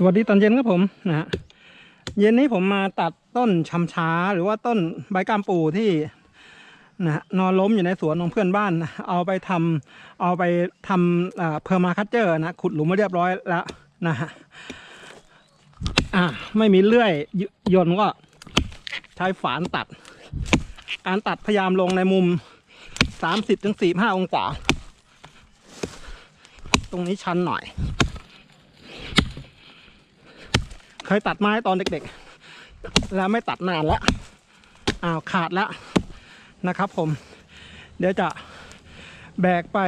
สวัสดีตอนเย็นครับผมนะฮะเย็นนี้ผมมาตัดต้นชำช้าหรือว่าต้นใบกามปูที่นะฮะนอนล้มอยู่ในสวนของเพื่อนบ้านนะเอาไปทำเอาไปทำเพอร์มาคัตเจอร์นะขุดหลุมมาเรียบร้อยแล้วนะฮะอ่าไม่มีเลื่อยยยนต์ก็ใช้ฝานตัด การตัดพยายามลงในมุม 30-45ถึง45องศา ตรงนี้ชันหน่อย เคยตัดไม้ตอนเด็กๆ แล้วไม่ตัดนานแล้วอ้าวขาดแล้วนะครับผม เดี๋ยวจะแบกไป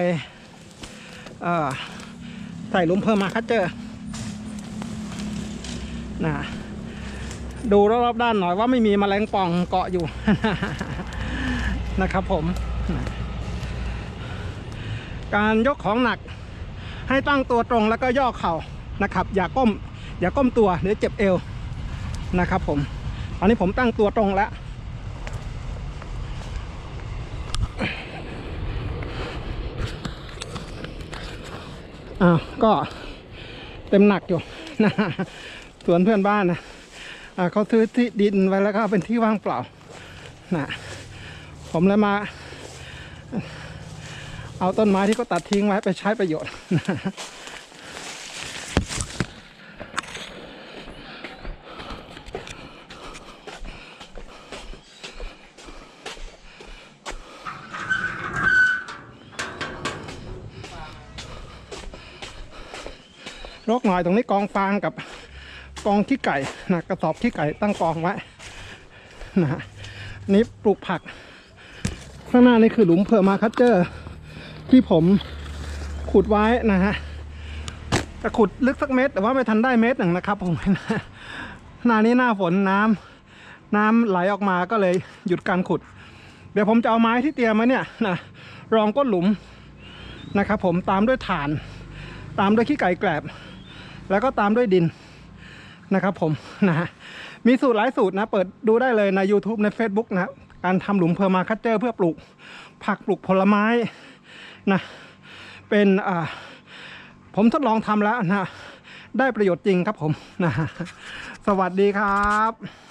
ใส่หลุมเพิ่มมาคัตเจอนะดูรอบๆด้านหน่อยว่าไม่มีมแมลงป่องเกาะอยู่นะครับผม การยกของหนักให้ตั้งตัวตรงแล้วก็ย่อเข่านะครับ อย่าก้ม อย่าก้มตัวเดี๋ยวเจ็บเอวนะครับผมตอนนี้ผมตั้งตัวตรงแล้วอ้าวก็เต็มหนักอยู่นะสวนเพื่อนบ้านนะอ่าเขาซื้อที่ดินไว้แล้วก็เป็นที่ว่างเปล่านะผมเลยมา เอาต้นไม้ที่เขาตัดทิ้งไว้ไปใช้ประโยชน์ รกหน่อยตรงนี้กองฟางกับกองขี้ไก่นะกระสอบขี้ไก่ตั้งกองไว้นะฮะนี่ปลูกผัก ข้างหน้านี่คือหลุมเพอร์มาคัตเจอร์ ที่ผมขุดไว้นะฮะจะขุดลึกสักเมตร แต่ว่าไม่ทันได้เมตรหนึ่งนะครับ ผมหน้านี้หน้าฝนน้ำน้ำไหลออกมาก็เลยหยุดการขุด เดี๋ยวผมจะเอาไม้ที่เตรียมมาเนี่ยนะรองก้นหลุมนะครับผมตามด้วยถ่าน ตามด้วยขี้ไก่แกลบ แล้วก็ตามด้วยดินนะครับผมนะฮะมีสูตรหลายสูตรนะ เปิดดูได้เลยใน YouTube ใน Facebook นะการทำหลุมเพอร์มาคัตเจอร์เพื่อปลูกผักปลูกผลไม้นะเป็นอ่าผมทดลองทำแล้วนะได้ประโยชน์จริงครับผมนะสวัสดีครับ